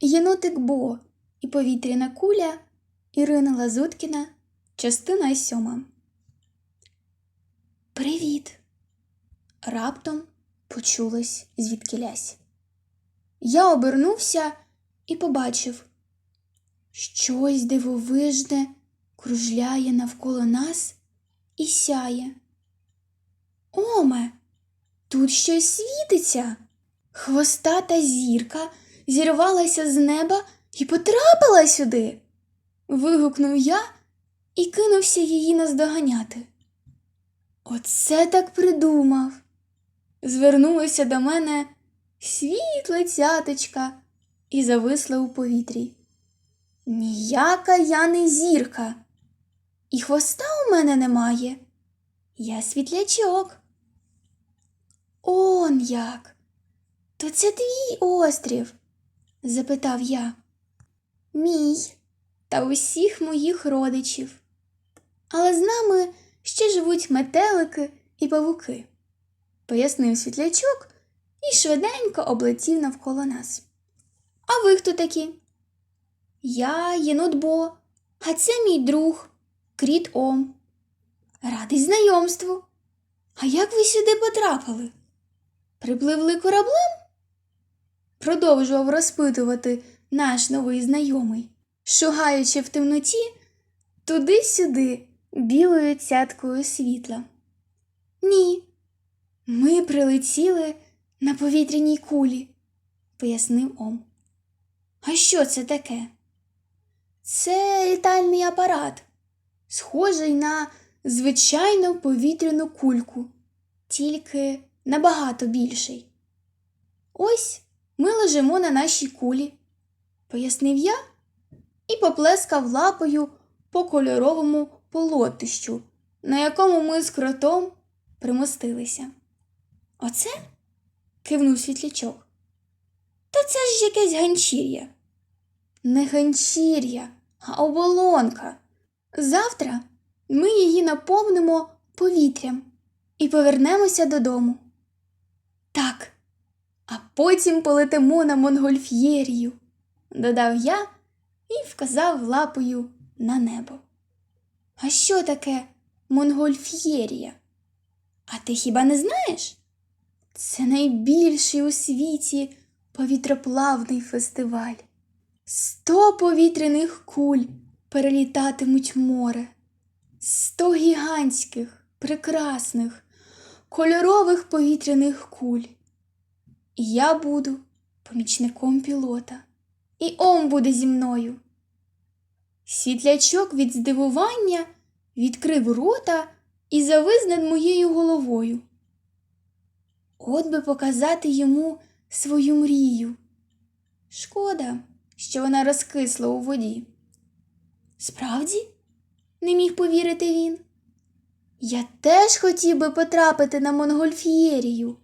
Єнотик Бо і повітряна куля Ірина Лазуткіна, частина сьома. Привіт. Раптом почулось звідкілясь. Я обернувся і побачив, щось дивовижне кружляє навколо нас і сяє. Оме, тут щось світиться. Хвостата зірка зірвалася з неба і потрапила сюди. Вигукнув я і кинувся її наздоганяти. Оце так придумав. Звернулося до мене світле цяточка і зависла у повітрі. Ніяка я не зірка, і хвоста у мене немає. Я світлячок. Он як. То це твій острів? Запитав я. Мій та усіх моїх родичів. Але з нами ще живуть метелики і павуки, пояснив світлячок і швиденько облетів навколо нас. А ви хто такі? Я єнот Бо, а це мій друг Кріт Ом. Радий знайомству. А як ви сюди потрапили? Припливли кораблем? Продовжував розпитувати наш новий знайомий, шугаючи в темноті туди-сюди білою цяткою світла. Ні, ми прилетіли на повітряній кулі, пояснив Ом. А що це таке? Це літальний апарат, схожий на звичайну повітряну кульку, тільки набагато більший. Ось ми лежимо на нашій кулі, пояснив я і поплескав лапою по кольоровому полотищу, на якому ми з кротом примостилися. Оце? кивнув світлячок. Та це ж якесь ганчір'я. Не ганчір'я, а оболонка. Завтра ми її наповнимо повітрям і повернемося додому. Так, потім полетимо на Монгольф'єрію, додав я і вказав лапою на небо. А що таке Монгольф'єрія? А ти хіба не знаєш? Це найбільший у світі повітроплавний фестиваль. Сто повітряних куль перелітатимуть море, сто гігантських, прекрасних, кольорових повітряних куль. І я буду помічником пілота, і Ом буде зі мною. Світлячок від здивування відкрив рота і завис над моєю головою. От би показати йому свою мрію. Шкода, що вона розкисла у воді. Справді, не міг повірити він. Я теж хотів би потрапити на Монгольф'єрію.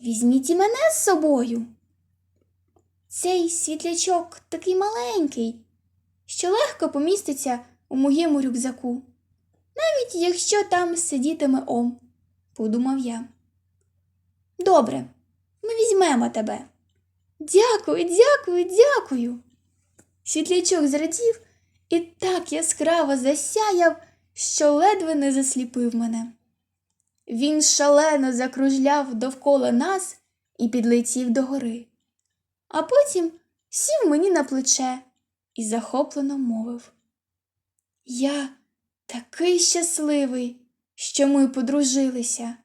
Візьміть і мене з собою. Цей світлячок такий маленький, що легко поміститься у моєму рюкзаку, навіть якщо там сидітиме Ом, подумав я. Добре, ми візьмемо тебе. Дякую, дякую, дякую. Світлячок зрадів і так яскраво засяяв, що ледве не засліпив мене. Він шалено закружляв довкола нас і підлетів до гори, а потім сів мені на плече і захоплено мовив. Я такий щасливий, що ми подружилися.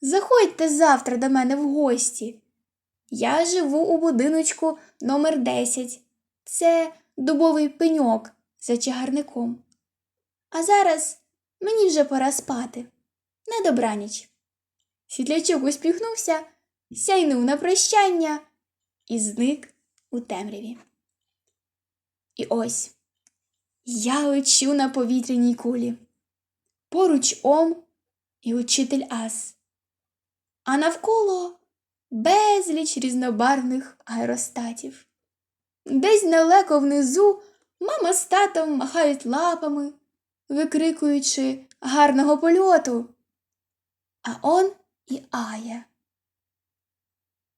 Заходьте завтра до мене в гості. Я живу у будиночку номер 10 Це дубовий пеньок за чагарником. А зараз мені вже пора спати. На добраніч. Світлячок усміхнувся, сяйнув на прощання і зник у темряві. І ось я лечу на повітряній кулі. Поруч Ом і учитель Ас, а навколо безліч різнобарвних аеростатів. Десь далеко внизу мама з татом махають лапами, викрикуючи гарного польоту. А он і Ая.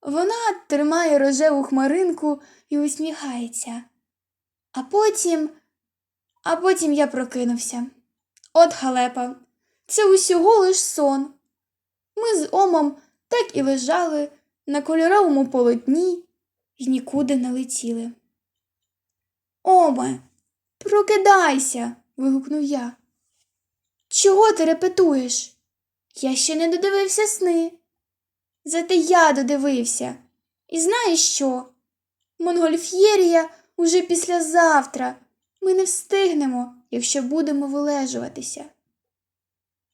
Вона тримає рожеву хмаринку і усміхається. А потім, а потім я прокинувся. От халепа, це усього лиш сон. Ми з Омом так і лежали на кольоровому полотні і нікуди не летіли. Оме, прокидайся. вигукнув я. Чого ти репетуєш? Я ще не додивився сни. Зате я додивився. І знаєш що? Монгольф'єрія уже післязавтра. Ми не встигнемо, якщо будемо вилежуватися.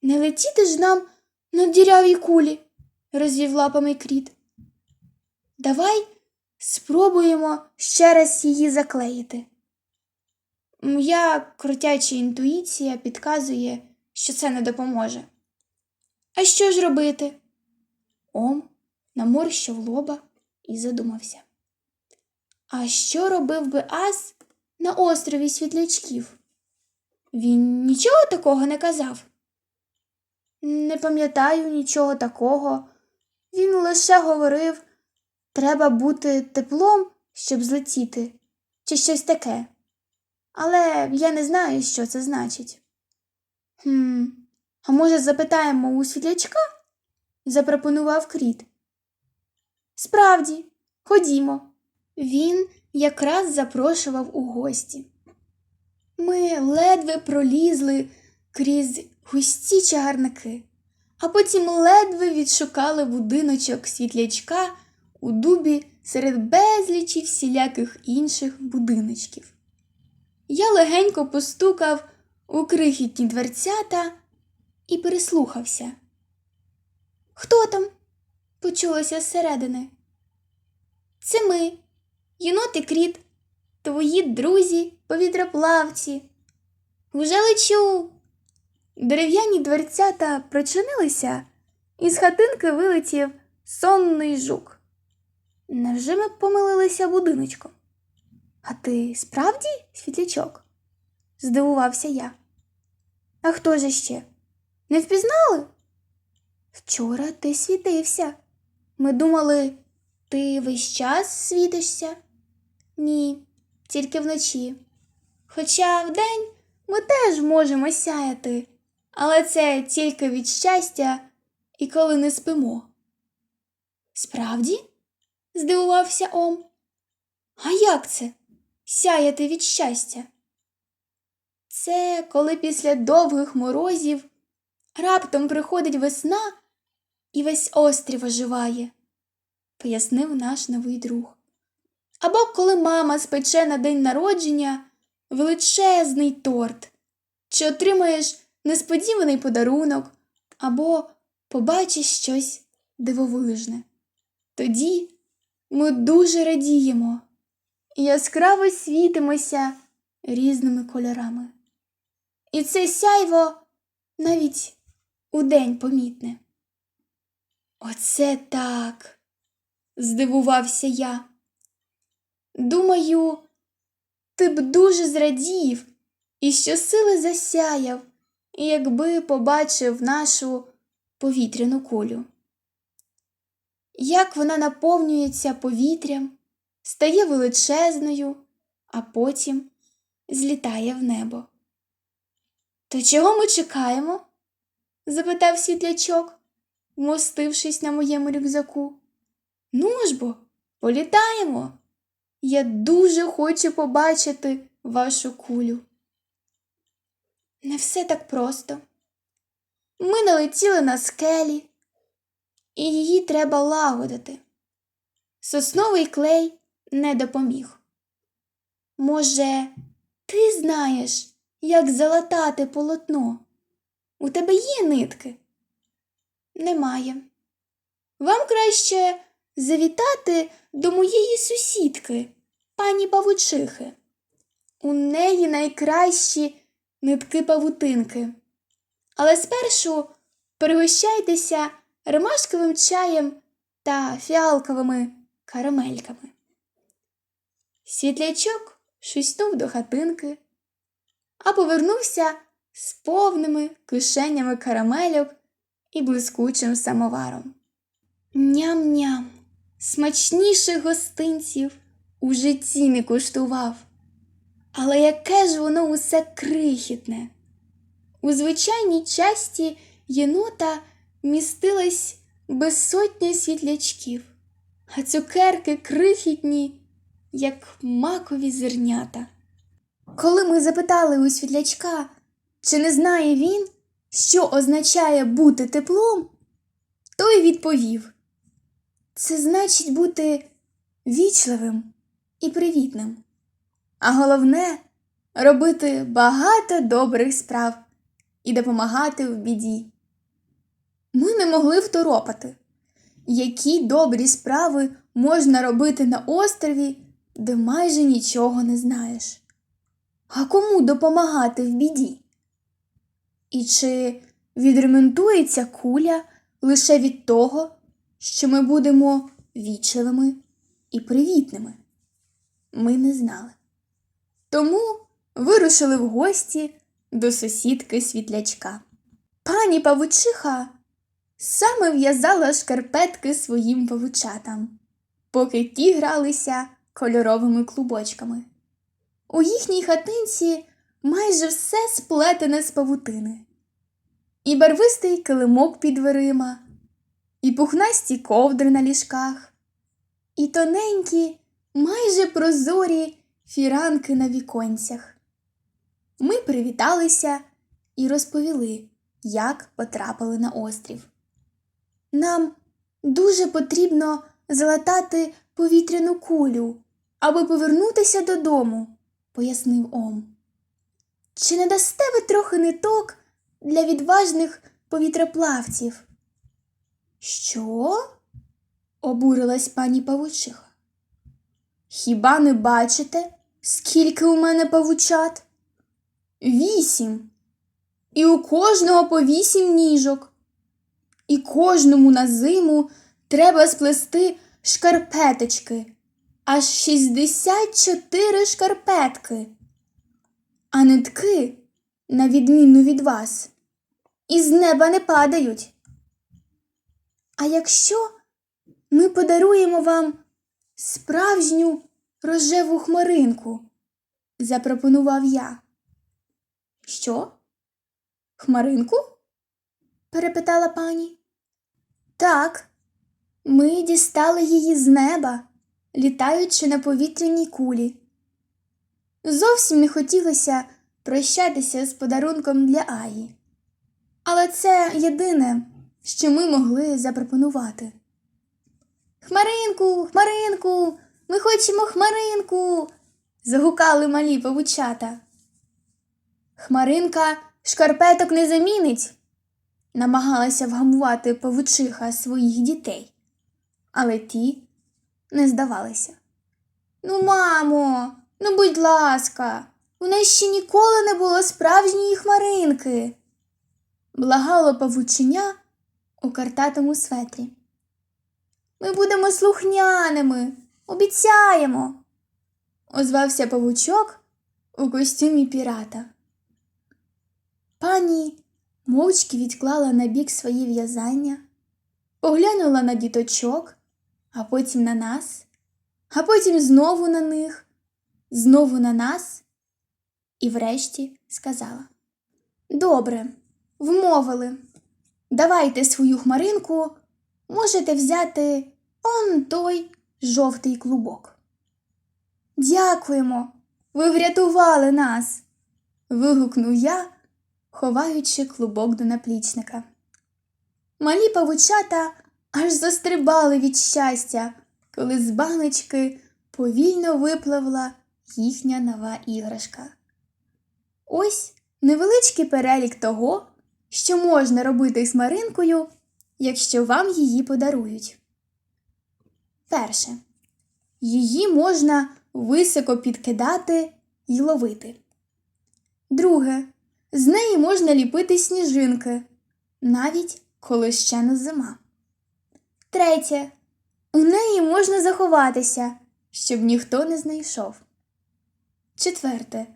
Не летіти ж нам на дірявій кулі, розвів лапами кріт. Давай спробуємо ще раз її заклеїти. Моя крутяча інтуїція підказує, що це не допоможе. А що ж робити? Ом наморщив лоба і задумався. А що робив би ас на острові світлячків? Він нічого такого не казав. Не пам'ятаю нічого такого. Він лише говорив, треба бути теплом, щоб злетіти, чи щось таке. Але я не знаю, що це значить. Хм, а може, запитаємо у світлячка? запропонував кріт. Справді, ходімо. Він якраз запрошував у гості. Ми ледве пролізли крізь густі чагарники, а потім ледве відшукали будиночок світлячка у дубі серед безлічі всіляких інших будиночків. Я легенько постукав у крихітні дверцята і переслухався. Хто там? почулося зсередини. Це ми, єнот і кріт, твої друзі, повітроплавці. Уже лечу. Дерев'яні дверцята прочинилися, і з хатинки вилетів сонний жук. Невже ми помилилися будиночком? А ти справді світлячок? здивувався я. А хто ж ще? Не впізнали? Вчора ти світився. Ми думали, ти весь час світишся? Ні, тільки вночі. Хоча вдень ми теж можемо сяяти, але це тільки від щастя і коли не спимо. Справді? здивувався Ом. А як це? Сяяти від щастя? Це коли після довгих морозів раптом приходить весна і весь острів оживає, пояснив наш новий друг. Або коли мама спече на день народження величезний торт, чи отримаєш несподіваний подарунок, або побачиш щось дивовижне. Тоді ми дуже радіємо і яскраво світимося різними кольорами. І це сяйво навіть удень помітне. Оце так, здивувався я. Думаю, ти б дуже зрадів і щосили засяяв, якби побачив нашу повітряну кулю. Як вона наповнюється повітрям, стає величезною, а потім злітає в небо. То чого ми чекаємо? Запитав світлячок, вмостившись на моєму рюкзаку. Ну ж бо, політаємо. Я дуже хочу побачити вашу кулю. Не все так просто. Ми налетіли на скелі, і її треба лагодити. Сосновий клей не допоміг. Може, ти знаєш, як залатати полотно? У тебе є нитки? Немає. Вам краще завітати до моєї сусідки, пані павучихи. У неї найкращі нитки павутинки. Але спершу пригощайтеся ромашковим чаєм та фіалковими карамельками. Світлячок шуснув до хатинки, а повернувся з повними кишенями карамельок і блискучим самоваром. Ням-ням, смачніших гостинців у житті не куштував. Але яке ж воно усе крихітне. У звичайній часті єнота містилась безсотня світлячків, а цукерки крихітні, як макові зернята. Коли ми запитали у світлячка, чи не знає він, що означає бути теплом, той відповів: Це значить бути вічливим і привітним. А головне робити багато добрих справ і допомагати в біді. Ми не могли второпати, які добрі справи можна робити на острові, де майже нічого не знаєш. А кому допомагати в біді? І чи відремонтується куля лише від того, що ми будемо вічливими і привітними? Ми не знали. Тому вирушили в гості до сусідки світлячка. Пані павучиха саме в'язала шкарпетки своїм павучатам, поки ті гралися кольоровими клубочками. У їхній хатинці майже все сплетене з павутини. І барвистий килимок під дверима, і пухнасті ковдри на ліжках, і тоненькі, майже прозорі фіранки на віконцях. Ми привіталися і розповіли, як потрапили на острів. Нам дуже потрібно залатати повітряну кулю, аби повернутися додому, пояснив Ом. Чи не дасте ви трохи ниток для відважних повітроплавців? Що? обурилась пані павучиха. Хіба не бачите, скільки у мене павучат? Вісім. І у кожного по вісім ніжок. І кожному на зиму треба сплести шкарпеточки, аж 64 шкарпетки. А нитки, на відміну від вас, із неба не падають. А якщо ми подаруємо вам справжню рожеву хмаринку, запропонував я. Що? Хмаринку? перепитала пані. Так, ми дістали її з неба, літаючи на повітряній кулі. Зовсім не хотілося прощатися з подарунком для Аї. Але це єдине, що ми могли запропонувати. Хмаринку, хмаринку, ми хочемо хмаринку. загукали малі павучата. Хмаринка шкарпеток не замінить, намагалася вгамувати павучиха своїх дітей, але ті не здавалися. Ну, мамо, ну будь ласка, у нас ще ніколи не було справжньої хмаринки. Благало павученя у картатому светрі. Ми будемо слухняними, обіцяємо, озвався павучок у костюмі пірата. Пані мовчки відклала на бік свої в'язання, поглянула на діточок, а потім на нас, а потім знову на них, знову на нас і врешті сказала: Добре, вмовили. Давайте свою хмаринку, можете взяти он той жовтий клубок. Дякуємо, ви врятували нас. вигукнув я, ховаючи клубок до наплічника. Малі павучата аж застрибали від щастя, коли з баночки повільно випливла їхня нова іграшка. Ось невеличкий перелік того, що можна робити з Маринкою, якщо вам її подарують. Перше. Її можна високо підкидати і ловити. Друге. З неї можна ліпити сніжинки, навіть коли ще не зима. Третє. У неї можна заховатися, щоб ніхто не знайшов. Четверте.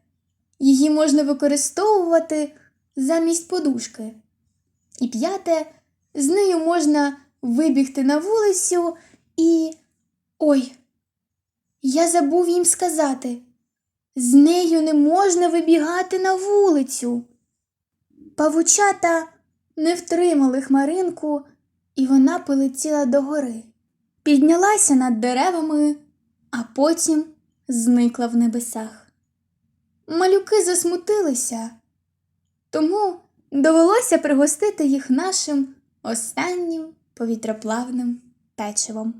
Її можна використовувати замість подушки. І п'яте, з нею можна вибігти на вулицю і Ой, я забув їм сказати. З нею не можна вибігати на вулицю. Павучата не втримали хмаринку, і вона полетіла догори, піднялася над деревами, а потім зникла в небесах. Малюки засмутилися, тому довелося пригостити їх нашим останнім повітроплавним печивом.